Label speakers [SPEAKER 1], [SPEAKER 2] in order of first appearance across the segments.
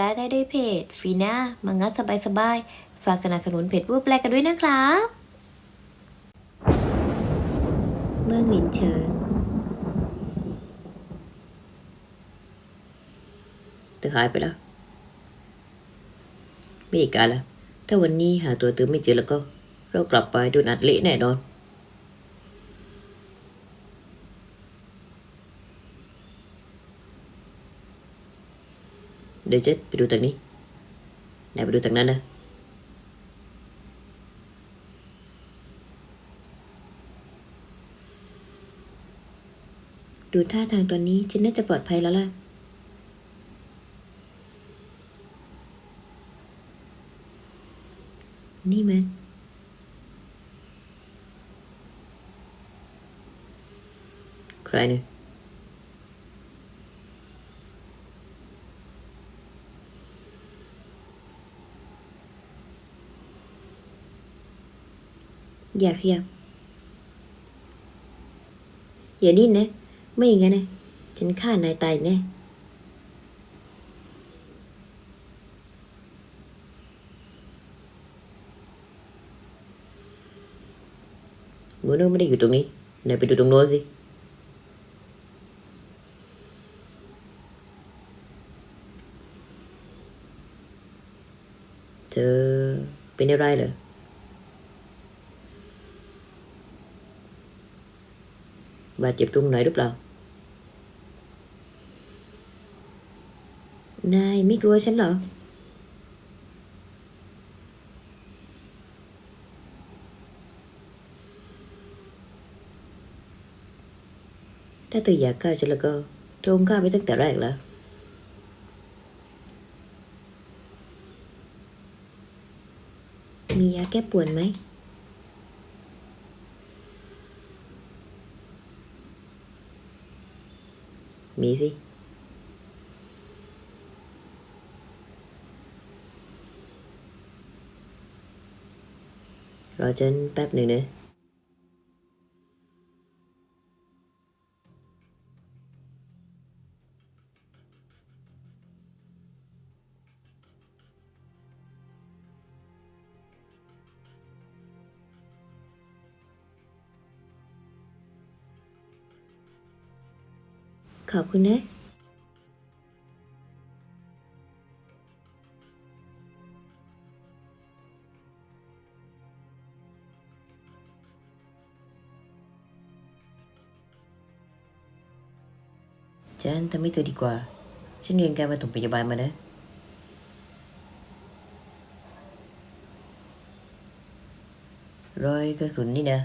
[SPEAKER 1] ลได้ด้วยเพจฟีน่ามังงะสบายๆ ฝากสนับสนุนเพจผู้แปลกันด้วยนะครับ เมืองหลินเฉิง
[SPEAKER 2] เธอหายไปแล้ว ไม่ได้การแล้วถ้าวันนี้หาตัวเธอไม่เจอแล้วก็ เรากลับไปโดนอัดเละแน่นอน เดี๋ยวเจ๊ไปดูทางนี้นายไปดูทางนั้นนะ
[SPEAKER 1] ดูท่าทางตอนนี้ฉันน่าจะปลอดภัยแล้วล่ะ นี่มัน
[SPEAKER 2] ใครเนี่ย
[SPEAKER 1] อย่าขยับ อย่าดิ้นนะ ไม่อย่างนั้นนะ ฉันฆ่านายตายแน่
[SPEAKER 2] หมูน้อไม่ได้อยู่ตรงนี้นายไปดูตรงโน้นสิเธอเป็นอะไรเหรอ บาดเจ็บตรงไหนหรือเปล่า
[SPEAKER 1] นายไม่กลัวฉันเหรอ
[SPEAKER 2] ถ้าเธออยากฆ่าฉันแล้วก็เธอคงฆ่าไปตั้งแต่แรกแล้ว
[SPEAKER 1] มี
[SPEAKER 2] สิ รอฉันแป๊บหนึ่งนะ
[SPEAKER 1] คุณนะ
[SPEAKER 2] ฉันทำให้เธอดีกว่า ฉันเรียนการมาถมพยาบาลมานะ รอยกระสุนนี่นะ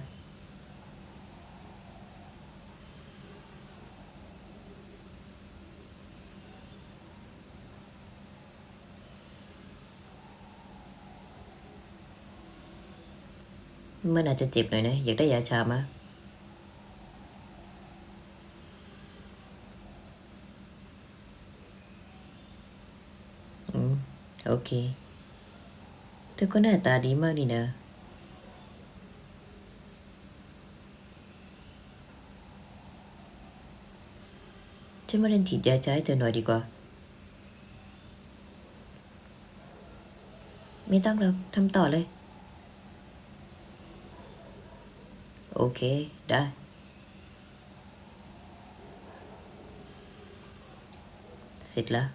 [SPEAKER 2] มันอาจจะเจ็บหน่อยนะ อยากได้ยาชามาอืม โอเคเธอก็หน้าตาดีมากนี่นะฉันมาเล่นฉีดยาใช้เธอหน่อยดีกว่า
[SPEAKER 1] ไม่ต้องหรอกทำต่อเลย
[SPEAKER 2] โอเค ได้ เสร็จแล้ว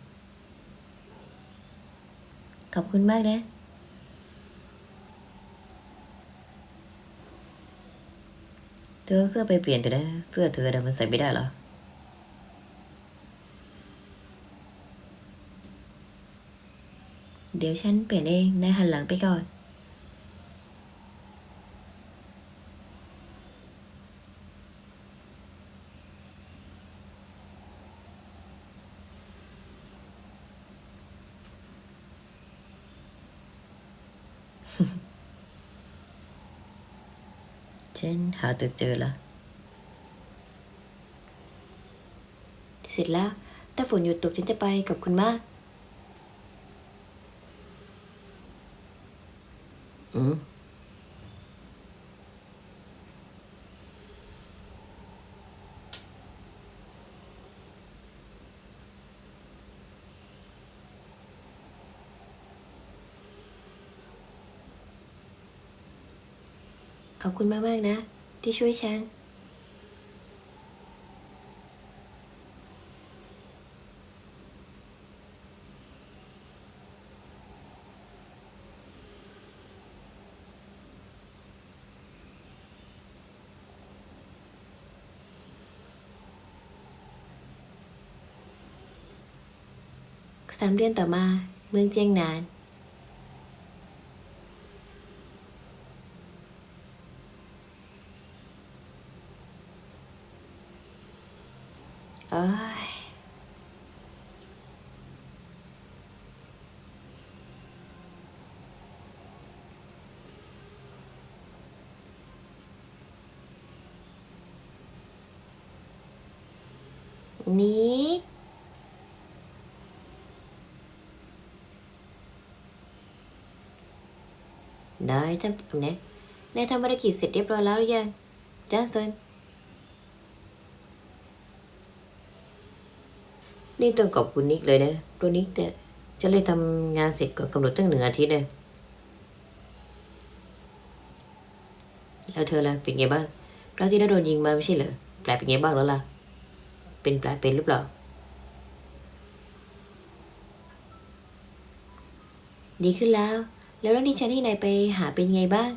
[SPEAKER 1] ขอบคุณมากนะ
[SPEAKER 2] เธอเสื้อไปเปลี่ยนเถอะนะ เสื้อเธอแต่มันใส่ไม่ได้หรอ
[SPEAKER 1] เดี๋ยวฉันเปลี่ยนเองนายหันหลังไปก่อน
[SPEAKER 2] ฉันหาเธอเจอละ
[SPEAKER 1] เสร็จแล้ว ถ้าฝนหยุดตกฉันจะไปกับคุณมาก
[SPEAKER 2] อืม
[SPEAKER 1] คุณมากๆนะ ที่ช่วยฉัน สามเดือนต่อมา เมืองเจียงหนาน นิกได้ทำเนี่ยนายทำภารกิจเสร็จเรียบร้อยแล้วหรือยังจ้าเซินนี่ต้องขอบคุณนิกเลยนะเพราะนิกเนี่ยจะเลยทำงานเสร็จก่อนกำหนดตั้งหนึ่งอาทิตย์เลยแล้วเธอล่ะเป็นไงบ้างคราวที่เราโดนยิงมาไม่ใช่เหรอแผลเป็นไงบ้างแล้วล่ะ เป็นแผลเป็นหรือเปล่า ดีขึ้นแล้ว แล้วเรื่องที่ฉันให้นายไปหาเป็นไงบ้าง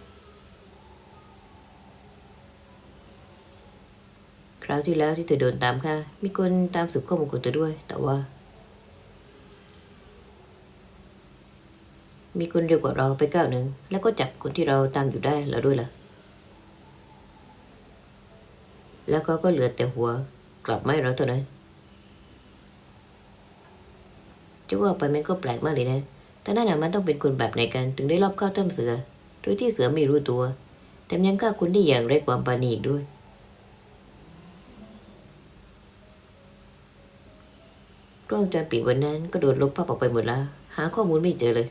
[SPEAKER 1] คราวที่แล้วที่เธอโดนตามค่ะ มีคนตามสืบข้อมูลของเธอด้วย แต่ว่า มีคนเร็วกว่าเราไปก้าวหนึ่ง แล้วก็จับคนที่เราตามอยู่ได้แล้วด้วยล่ะแล้วเขาก็เหลือแต่หัว กลับไม่เราเท่านั้นจะว่าไปมันก็แปลกมากเลยนะ แต่นั่นน่ะมันต้องเป็นคนแบบไหนกัน ถึงได้รอบเข้าถ้ำเสือ โดยที่เสือไม่รู้ตัว แถมยังฆ่าคุณได้อย่างไร้ความปราณีอีกด้วย กล้องจรปิดวันนั้นก็โดนลบภาพออกไปหมดแล้ว หาข้อมูลไม่เจอเลย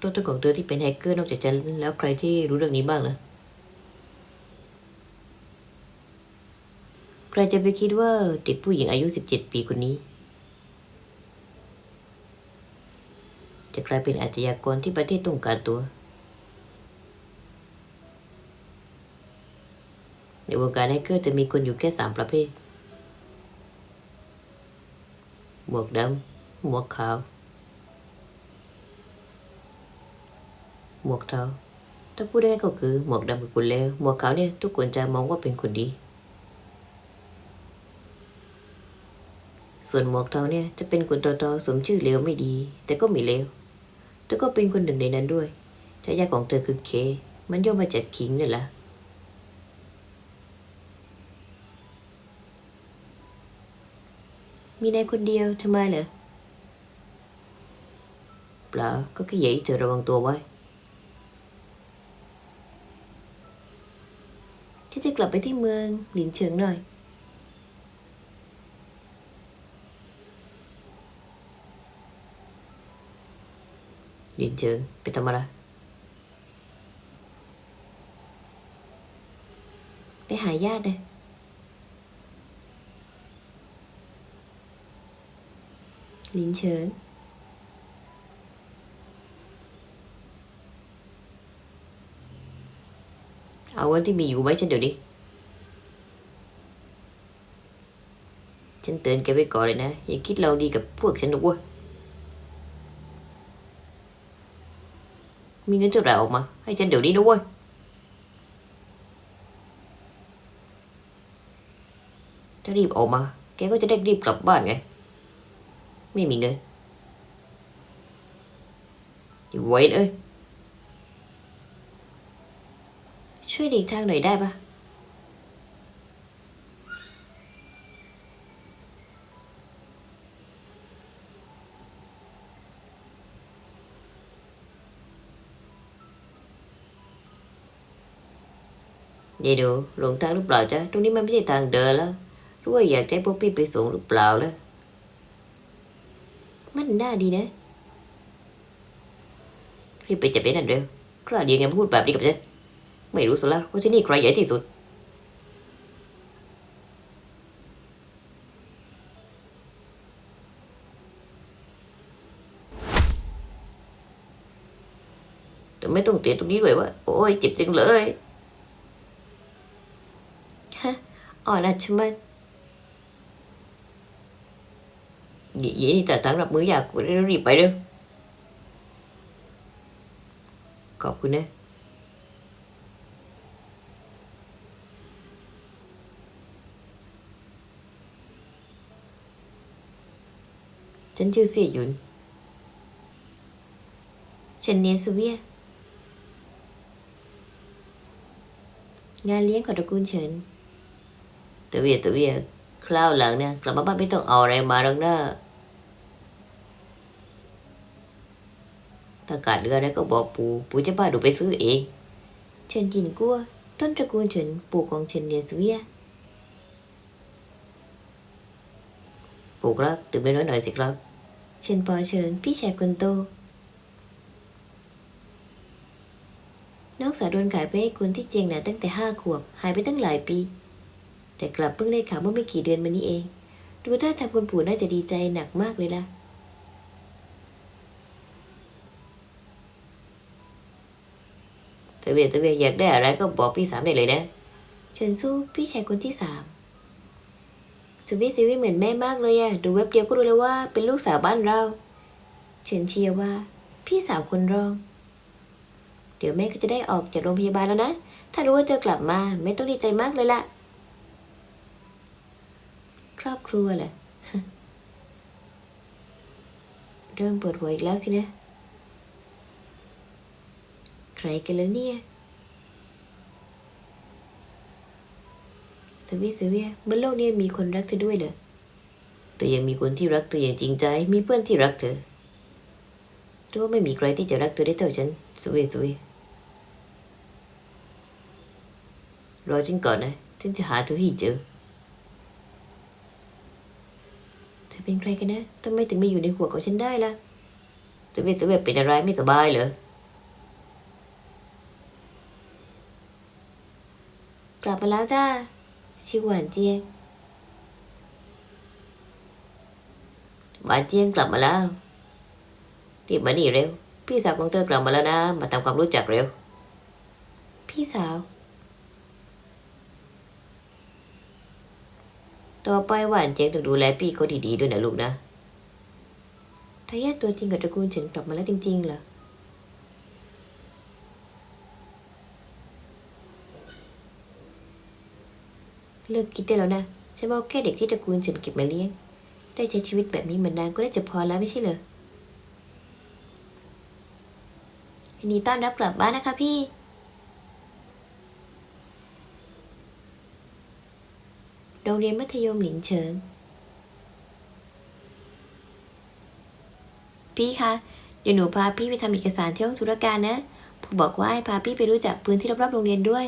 [SPEAKER 1] ตัวตนของเธอที่เป็นแฮกเกอร์นอกจากฉันแล้วใครที่รู้เรื่องนี้บ้างล่ะ ใค รจะไปคิดว่าเด็กผู้หญิงอายุ 17 ปีคนนี้ จะกลายเป็นอาชญากรที่ประเทศต้องการตัว ในวงการแฮกเกอร์จะมีคนอยู่แค่สามประเภท หมวกดำหมวกขาว หมวกเทาถ้าพูดได้ก็คือหมวกดำคือคนเลวหมวกขาวเนี่ยทุกคนจะมองว่าเป็นคนดี ส่วนหมวกเทาเนี่ยจะเป็นคนตอๆสมชื่อเลวไม่ดี แต่ก็ไม่เลวแต่ก็เป็นคนหนึ่งในนั้นด้วยฉายาของเธอคือเค มันย่อมาจากคิงนี่แหละมีนายคนเดียวทำไมเหรอเปล่าก็แค่อยากให้เธอระวังตัวไว้ฉันจะกลับไปที่เมืองหลินเฉิงหน่อย หลินเฉิงไปทำอะไรไปหาญาติเลยลินเฉิงเอาเงินที่มีอยู่ไว้ฉันเดี๋ยวนี้ฉันเตือนแกไว้ก่อนเลยนะ อย่าคิดเราดีกับพวกฉันนะเว้ยมีเงินเท่าไหรอกมาให้ฉันเดี๋ยวนี้นะเว้ย ถ้ารีบออกมาแกก็จะได้รีบกลับบ้านไงไม่มีเงินอย่า ยช่วยหลีกทางหน่อยได้ปะยายดูหลงทางหรือเปล่าจ๊ะตรงนี้มันไม่ใช่ทางเดินแล้วหรู้ว่าอยากได้พวกพี่ไปส่งหรือเปล่าล่ะมันน่าดีนะรีบไปจับได้นั่นเร็วกล้าดียังไงพูดแบบนี้กับฉันไม่รู้สิแล้วว่าที่นี่ใครใหญ่ที่สุด แต่ไม่ต้องเตียตรงนี้ด้วยวะโอ้ยเจ็บจังเลยฮะ อ่อนอะใช่ไหมเย่นี่แต่ตั้งรับมืออยากกูได้รีบไปเร็วขอบคุณนะฉันชื่อเสี่ยหยุน ฉันเนสเวีย งานเลี้ยงของตระกูลเฉิน ตะเวียตะเวียคราวหลังเนี่ยกลับมาบ้านไม่ต้องเอาอะไรมาหรอกนะถ้าขาดเหลืออะไรก็บอกปู่ปู่จะพาดูไปซื้อเองเฉินจินกัว ต้นตระกูลเฉินปู่ของเฉินเนียสเวียปู่ครับตื่นไปน้อยหน่อยสิครับเชิญปอเชิญพี่ชายคนโตน้องสาวโดนขายไปให้คุณที่เจียงหนาตั้งแต่ห้าขวบ หายไปตั้งหลายปี แต่กลับเพิ่งได้ข่าวเมื่อไม่กี่เดือนมานี้เอง ดูท่าทางคุณปู่น่าจะดีใจหนักมากเลยล่ะเตเวียเตเวียอยากได้อะไรก็บอกพี่สามได้เลยนะเชิญสู้พี่ชายคนที่สามสวิสสวิเหมือนแม่มากเลยอะดูเว็บเดียวก็รู้แล้วว่าเป็นลูกสาวบ้านเรา เฉินเชียว่า พี่สาวคนรอง เดี๋ยวแม่ก็จะได้ออกจากโรงพยาบาลแล้วนะ ถ้ารู้ว่าเธอกลับมา ไม่ต้องดีใจมากเลยล่ะ ครอบครัวเหรอเริ่มปวดหัวอีกแล้วสินะ ใครกันแล้วเนี่ยสวีสวีบนโลกนี้มีคนรักเธอด้วยเหรอแต่ยังมีคนที่รักเธออย่างจริงใจ มีเพื่อนที่รักเธอหรือว่าไม่มีใครที่จะรักเธอได้เท่าฉันสวีสเวีรอฉันก่อนนะ ฉันจะหาเธอให้เจอ เป็นใครกันนะทำไมถึงมาอยู่ในหัวของฉันได้ล่ะสวีสเวียเป็นอะไรไม่สบายเหรอกลับมาแล้วจ้าชื่อหวานเจียงหวานเจียงกลับมาแล้วรีบมานี่เร็ว พี่สาวของเธอกลับมาแล้วนะ มาทำความรู้จักเร็ว พี่สาว ต่อไปหวานเจงต้องดูแลพี่เขาดีๆด้วยนะลูกนะทายาทตัวจริงกับตระกูลเฉินกลับมาแล้วจริงๆเหรอเลิกคิดได้แล้วนะฉันว่าแค่เด็กที่ตระกูลฉันเก็บมาเลี้ยง ได้ใช้ชีวิตแบบนี้มานานก็น่าจะพอแล้วไม่ใช่เหรอยินดีต้อนรับกลับบ้านนะคะพี่ โรงเรียนมัธยมหลินเฉิง พี่คะ เดี๋ยวหนูพาพี่ไปทำเอกสารที่ห้องธุรการนะ ผมบอกว่าให้พาพี่ไปรู้จักพื้นที่รอบๆโรงเรียนด้วย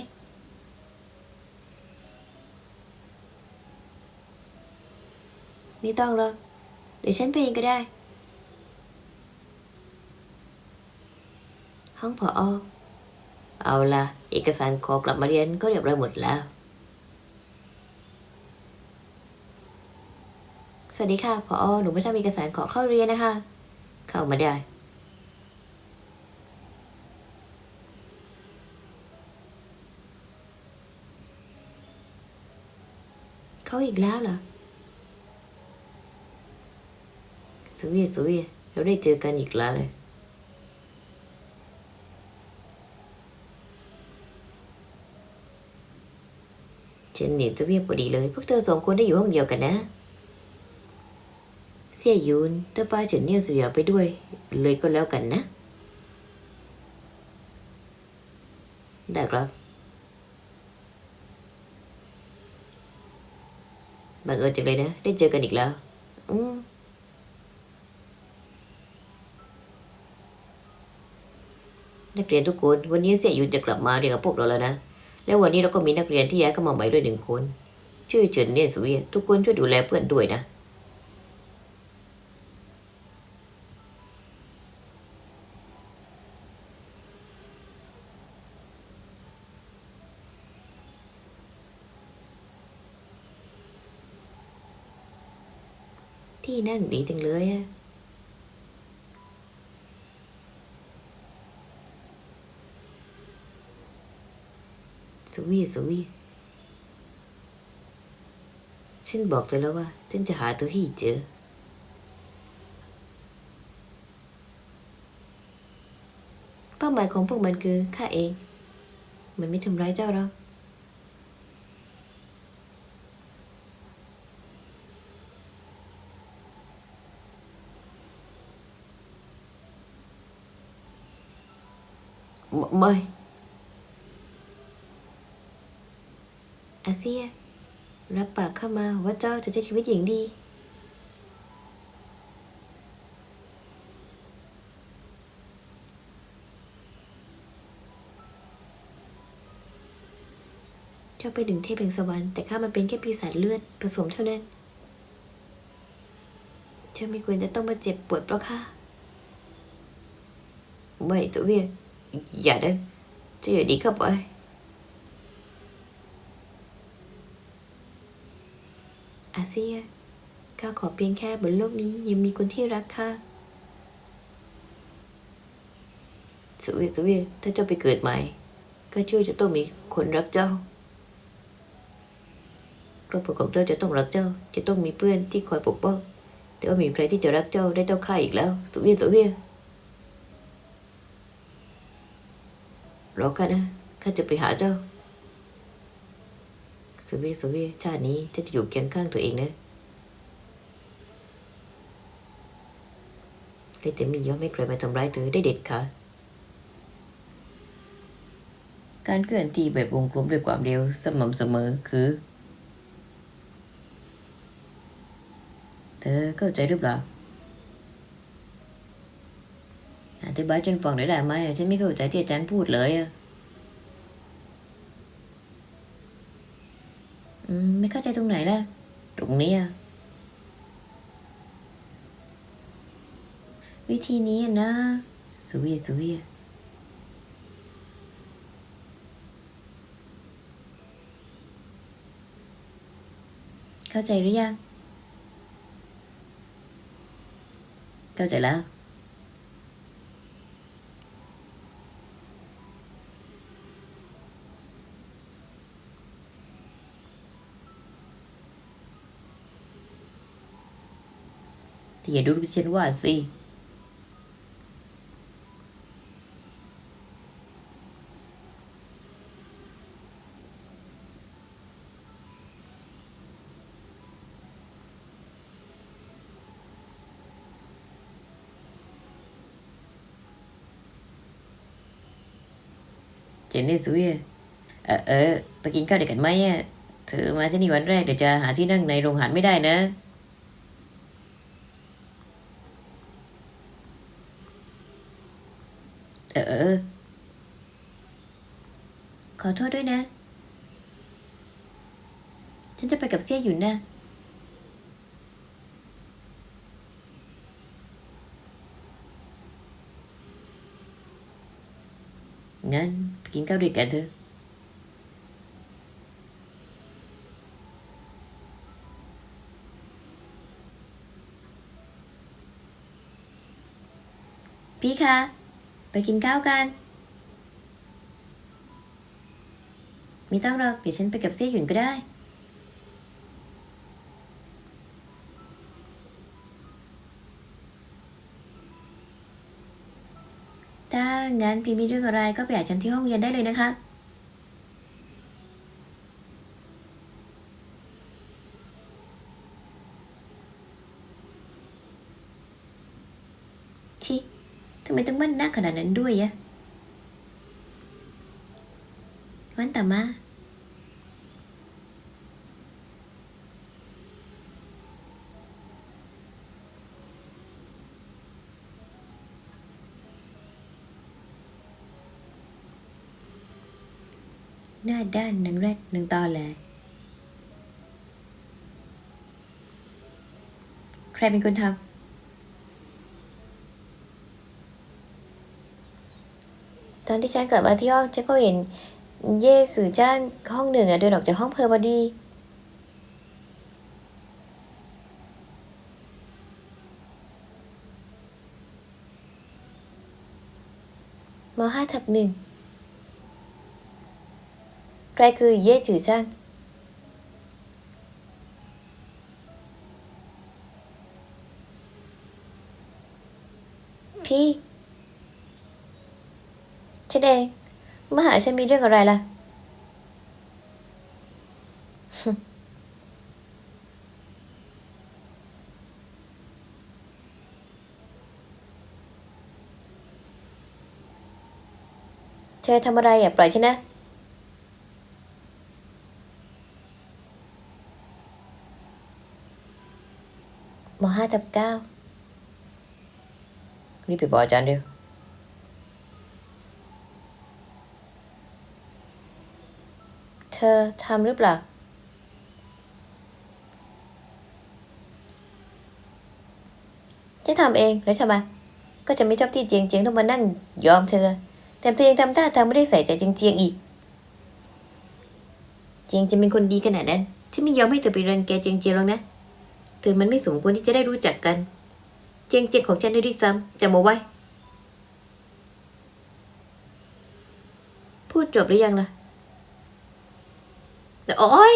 [SPEAKER 1] ไม่ต้องหรอกเดี๋ยวฉันไปเองก็ได้ ห้องผอเอาละเอกสารขอกลับมาเรียนก็เรียบร้อยหมดแล้ว วัสดีค่ะผอหนูไม่ทำเอกสารขอเข้าเรียนนะคะ เข้ามาได้ เขาอีกแล้วเหรอสุวีสุวีเราได้เจอกันอีกแล้วเลยฉันเห็นสุเวียพอดีเลย พวกเธอสองคนได้อยู่ห้องเดียวกันนะ เสียยุนเธอพาฉันเนี่ยสุยาไปด้วย เลยก็แล้วกันนะ ได้ครับบังเอิญจังเลยนะ ได้เจอกันอีกแล้ว อืมนักเรียนทุกคนวันนี้เสียยุนจะกลับมาเรียนกับพวกเราแล้วนะ แล้ววันนี้เราก็มีนักเรียนที่ย้ายเข้ามาใหม่ด้วยหนึ่งคน ชื่อเฉินเนี่ยสุเวียทุกคนช่วยดูแลเพื่อนด้วยนะ นั่งดีจังเลยอะสวีสวีฉันบอกเลยแล้วว่า ฉันจะหาตัวให้เจอ เป้าหมายของพวกมันคือข้าเอง มันไม่ทำร้ายเจ้าหรอก ไม่ไม่อาเซีย รับปากเข้ามาว่าเจ้าจะใช้ชีวิตอย่างดี เจ้าไปดึงเทพแห่งสวรรค์แต่ข้ามันเป็นแค่ปีศาจเลือดผสมเท่านั้น เจ้าไม่ควรจะต้องมาเจ็บปวดเพราะข้าไม่ตัวเวีย อย่าเด้จะอย่าดีเข้าไปอาเซียข้าขอเพียงแค่บนโลกนี้ยังมีคนที่รักข้าสุเวียสุเวีถ้าเจ้าไปเกิดใหม่ ก็ช่วยจะต้องมีคนรักเจ้าครอบครัวของเจ้าจะต้องรักเจ้า จะต้องมีเพื่อนที่คอยปกป้องแต่ว่ามีใครที่จะรักเจ้าได้เจ้าข้าอีกแล้ว สุเวียสุเวี รอกันนะข้าจะไปหาเจ้าสวีสวีชาตินี้เจะจะอยู่เคียงข้างตัวเองนะและจะไมียอมให้ใครมาทำร้ายเธอได้เด็ดขาดการเคลื่อนที่แบบวงกลมด้วยความเร็วสม่ำเสมอคือ เธอเข้าใจหรือเปล่า อธิบายฉันฟังได้ได้ไหมฉันไม่เข้าใจที่อาจารย์พูดเลยอะอืมไม่เข้าใจตรงไหนล่ะ ตรงนี้ยวิธีนี้นะสุวีสุวีเข้าใจหรือยัง เข้าใจแล้ว อย่าดูถูกฉันว่าสิเจนนี่สุยเออเออไปกินข้าวเด็กกันไหมเธอมาที่นี่วันแรกเดี๋ยวจะหาที่นั่งในโรงอาหารไม่ได้นะ เออ ขอโทษด้วยนะ ฉันจะไปกับเซี่ยหยุนนะงั้นกินข้าวด้วยกันเถอะพี่คะ ไปกินข้าวกัน ไม่ต้องหรอกเดี๋ยวฉันไปกับเซี่ยหยุนก็ได้ ถ้างั้นพี่มีเรื่องอะไรก็ไปหาฉันที่ห้องเรียนได้เลยนะคะ ชิทำไมต้องมั่นหน้าขนาดนั้นด้วยอะวันต่อมาหน้าด้านหนังแรกหนังตอแหลใครเป็นคนทำ ตอนที่ฉันกลับมาที่ห้องฉันก็เห็นเย่สือจ้านห้องหนึ่งอะเดินออกจากห้องเพลพอดี มห้าทับหนึ่ง
[SPEAKER 2] ใครคือเย่จือช่างพี่ นเองมาหาฉันมีเรื่องอะไรล่ะ เธอทำอะไรอะปล่อยฉันนะมห้าทับเก้า
[SPEAKER 1] รีบไปบอกอาจารย์เร็ว
[SPEAKER 2] ธอทำหรือเปล่า ฉันทำเองแล้วทำไมก็จะไม่ชอบที่เจียงเจียงต้องมานั่งยอมเธอแต่ตัวเองทำท่าทางไม่ได้ใส่ใจเจียงเจียงอีก
[SPEAKER 1] เจียงจะเป็นคนดีขนาดนั้นฉันไม่ยอมให้เธอไปรังแกเจียงเจียงหรอกนะเธอมันไม่สมควรที่จะได้รู้จักกัน เจียงเจียงของฉันด้วยซ้ำจำเอาไว้ พูดจบหรือยังล่ะ แต่โอ๊ย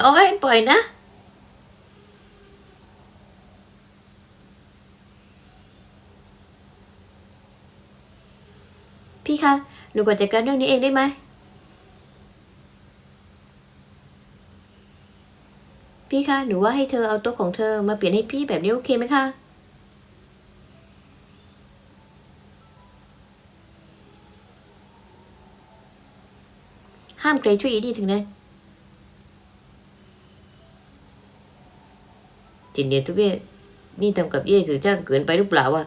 [SPEAKER 1] โอ๊ยปล่อยนะ พี่คะหนูกดจัดการเรื่องนี้เองได้ไหมพี่คะ หนูว่าให้เธอเอาโต๊ะของเธอมาเปลี่ยนให้พี่แบบนี้โอเคไหมคะ ห้ามเกรช่วยยีดีถึงเนะจินเดียทุกเย่นี่ทำกับเย่สือจ้างเกินไปหรือเปล่าวะ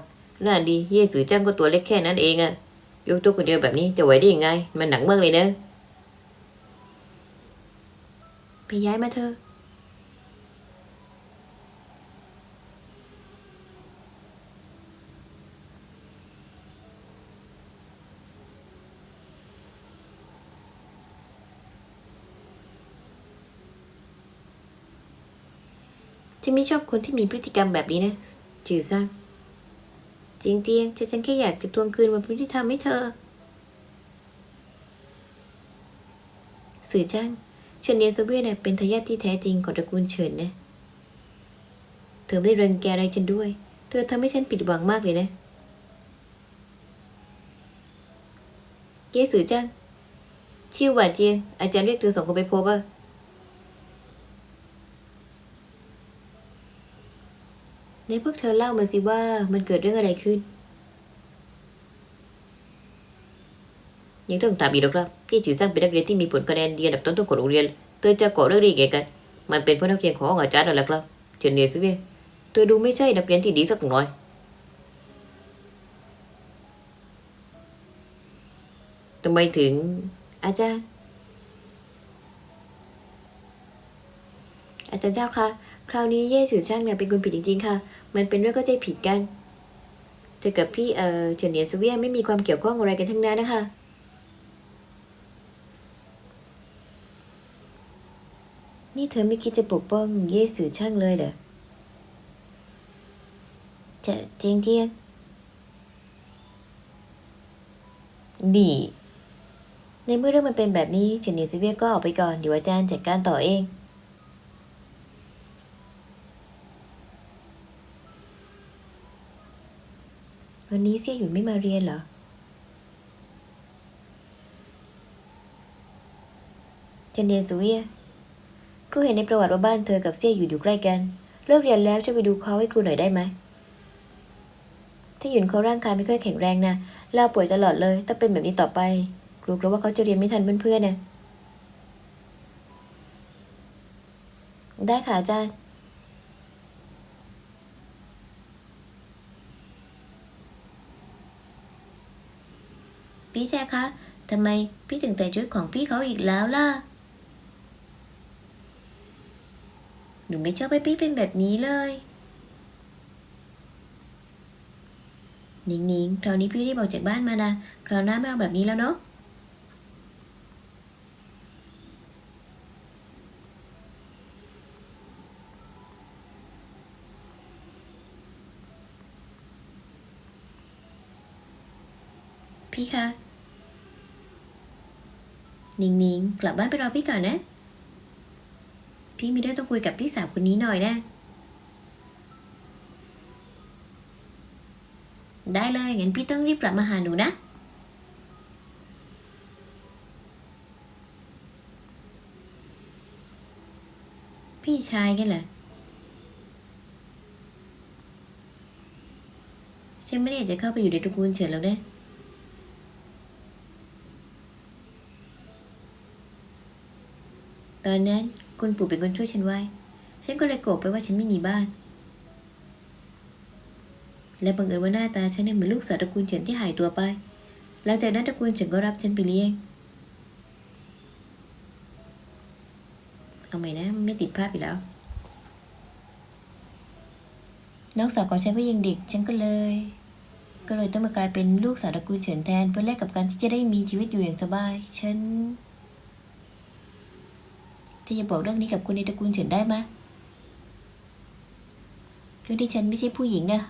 [SPEAKER 1] น่าดีเย่สือจ้างก็ตัวเล็กแค่นั้นเองอะยกตัวคนเดียวแบบนี้จะไหวได้ยังไง มันหนักมากเลยนะไปย้ายมาเถอะ ฉันไม่ชอบคนที่มีพฤติกรรมแบบนี้นะ จือซังจริงเตียงฉันฉันแค่อยากจะทวงคืนวันพุธที่ทำให้เธอ สื่อจ้างเฉินเนียนโซเวียตน่ะเป็นทายาทที่แท้จริงของตระกูลเฉินนะ เธอไม่ได้รังแกอะไรฉันด้วย เธอทำให้ฉันผิดหวังมากเลยนะ เย่สื่อจ้างชื่อหวานเจียง อาจารย์เรียกเธอสองคนไปพบว่า ในพวกเธอเล่ามาสิว่ามันเกิดเรื่องอะไรขึ้น ยังต้องถามอีกหรอกครับพี่จือซังเป็นนักเรียนที่มีผลคะแนนดีอันดับต้นๆของโรงเรียนเธอจะก่อเรื่องนี้ไงกัน มันเป็นเพราะนักเรียนของอาจารย์นั่นแหละครับเจนเนียซิเวยเธอดูไม่ใช่นักเรียนที่ดีสักหน่อยทำไมถึงอาจารย์ อาจารย์เจ้าคะ คราวนี้เย่สื่อช่างเนี่ยเป็นคนผิดจริงๆค่ะ มันเป็นเรื่องเข้าใจผิดกันเธอกับพี่เอ่อเฉินเหนียนสเวียไม่มีความเกี่ยวข้องอะไรกันทั้งนั้นนะคะ นี่เธอไม่คิดจะปกป้องเย่สื่อช่างเลยเหรอจะจริงเทียงนี่ในเมื่อเรื่องมันเป็นแบบนี้เฉินเหนียนสเวียก็ออกไปก่อนเดี๋ยวอาจารย์จัดการต่อเอง วันนี้เสี่ยหยุนไม่มาเรียนเหรอ เทนเนียนสุเวียครูเห็นในประวัติว่าบ้านเธอกับเสี่ยหยุนอยู่ใกล้กัน เลิกเรียนแล้วช่วยไปดูเขาให้ครูหน่อยได้ไหมที่หยุนเขาร่างกายไม่ค่อยแข็งแรงนะลาป่วยตลอดเลยถ้าเป็นแบบนี้ต่อไปครูกลัวว่าเขาจะเรียนไม่ทันเพื่อนๆนะได้ค่ะอาจารย์ พี่แชคะทำไมพี่ถึงใส่ชุดของพี่เขาอีกแล้วล่ะ หนูไม่ชอบให้พี่เป็นแบบนี้เลย นิงๆคราวนี้พี่ได้บอกจากบ้านมานะ คราวหน้าไม่เอาแบบนี้แล้วเนาะ
[SPEAKER 2] นิงนิงกลับบ้านไปรอพี่ก่อนนะ พี่มีเรื่องต้องคุยกับพี่สาวคนนี้หน่อยนะ ได้เลย งั้นพี่ต้องรีบกลับมาหาหนูนะพี่ชายกันเหรอฉันไม่ได้อยากจะเข้าไปอยู่ในตระกูลเฉินแล้วเนะ ตอนนั้นคุณปู่เป็นคนช่วยฉันไว้ ฉันก็เลยโกรธไปว่าฉันไม่มีบ้าน และบังเอิญว่าหน้าตาฉันเนี่ยเหมือนลูกสาวตระกูลเฉินที่หายตัวไป หลังจากนั้นตระกูลเฉินก็รับฉันไปเลี้ยง เอาใหม่นะไม่ติดภาพอีกแล้ว น้องสาวของฉันก็ยังเด็ก ฉันก็เลย ก็เลยต้องมากลายเป็นลูกสาวตระกูลเฉินแทนเพื่อแลกกับการที่จะได้มีชีวิตอยู่อย่างสบาย ฉัน ที่จะบอกเรื่องนี้กับคนในตระกูลเฉินได้ไหมเรื่องที่ฉันไม่ใช่ผู้หญิงนะ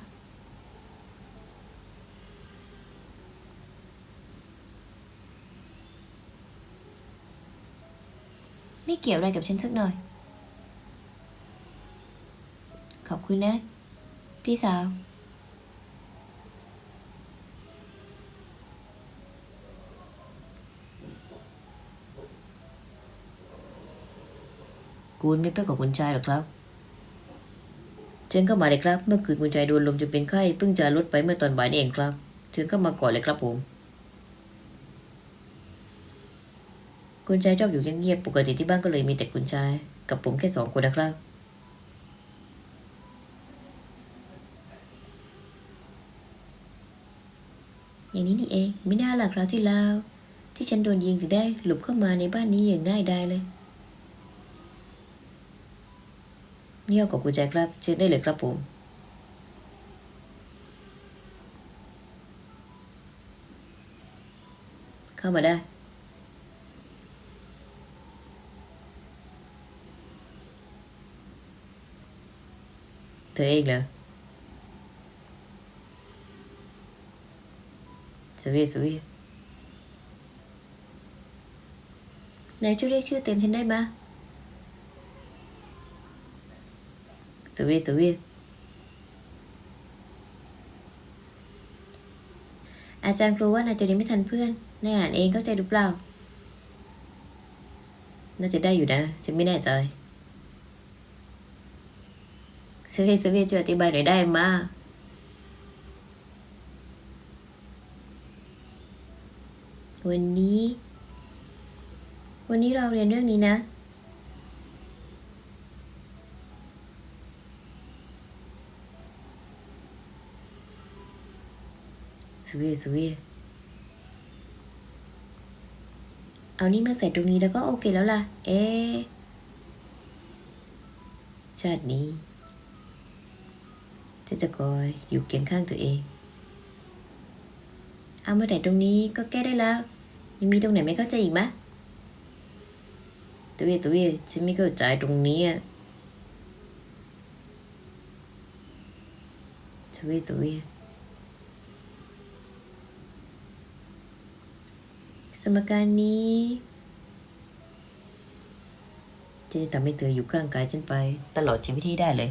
[SPEAKER 2] ไม่เกี่ยวอะไรกับฉันสักหน่อย ขอบคุณนะ พี่สาว
[SPEAKER 1] คุณไม่เป็นกับคุณชายหรอครับเชิญเข้ามาเลยครับ เมื่อคืนคุณชายโดนลมจนเป็นไข้เพิ่งจะลดไปเมื่อตอนบ่ายนี่เองครับเชิญเข้ามาก่อนเลยครับผม คุณชายชอบอยู่เงียบๆปกติที่บ้านก็เลยมีแต่คุณชาย กับผมแค่สองคนนะครับ
[SPEAKER 2] อย่างนี้นี่เองไม่น่าหลักคราวที่แล้วที่ฉันโดนยิงถึงได้หลบเข้ามาในบ้านนี้อย่างง่ายดา
[SPEAKER 1] ยเลย ครับผมเข้ามาได้เธอเองเหรอสวีสวี
[SPEAKER 2] นายช่ว ยเรียกชื่อเต็มฉันได้ไหมะ
[SPEAKER 1] สวีสวี
[SPEAKER 2] อาจารย์กลัวว่าน่าจะเรียนไม่ทันเพื่อนนายอ่านเองเข้าใจหรือเปล่า
[SPEAKER 1] น่าจะได้อยู่นะฉันไม่แน่ใจสวีสวีช่วยอธิบายหน่อยได้ไหม
[SPEAKER 2] วันนี้ วันนี้เราเรียนเรื่องนี้นะ
[SPEAKER 1] สวีสวี
[SPEAKER 2] เอานี่มาใส่ตรงนี้แล้วก็โอเคแล้วล่ะ เอ๊
[SPEAKER 1] ชาตินี้ฉันจะคอยอยู่เคียงข้างตัวเอง
[SPEAKER 2] เอามาแต่ตรงนี้ก็แก้ได้แล้วยังมีตรงไหนไม่เข้าใจอีกมะ
[SPEAKER 1] ตัวเองตัวเองฉันไม่เข้าใจตรงนี้อะสวีสวี
[SPEAKER 2] สมการนี้
[SPEAKER 1] จะทำให้เธออยู่ข้างกายฉันไป ตลอดชีวิตให้ได้เลย